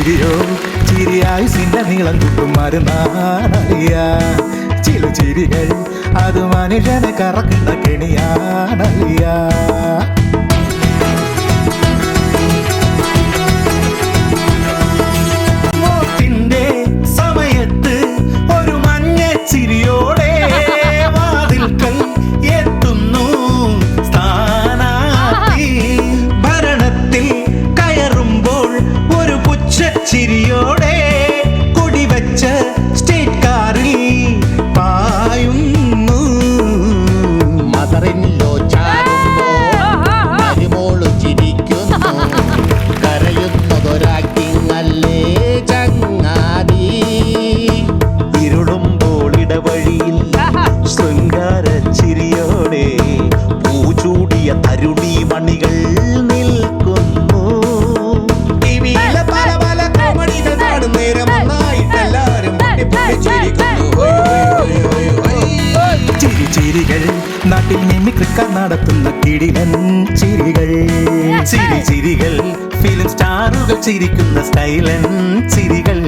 ചിരിയോ ചിരിയായി sinner നീളം കിട്ടും മരുന്നാണറിയ ചില ചിരികൾ അത് മനുഷ്യനെ കറക്കുന്ന കെണിയാണറിയ പുച്ഛച്ചിരിയോടെ കൊടിവച്ച സ്റ്റേറ്റ് കാറിൽ പായുന്നു. മദറിനോ ചാടുമ്പോൾ മരുമോൾ ചിരിക്കുന്നു. കരയുന്നതൊരാക്കിങ്ങല്ലേ ചങ്ങാതി. ഇരുളുമ്പോൾ ഇടവഴിയിൽ ശൃംഗാര ചിരിയോടെ പൂചൂടിയ തരുണി മണികൾ നാട്ടിൽ മിമിക്രിക്ക നടത്തുന്ന കിടിലൻ ചിരികൾ. ചിരി ചിരികൾ ഫിലിം സ്റ്റാറുകൾ ചിരിക്കുന്ന സ്റ്റൈലൻ ചിരികൾ.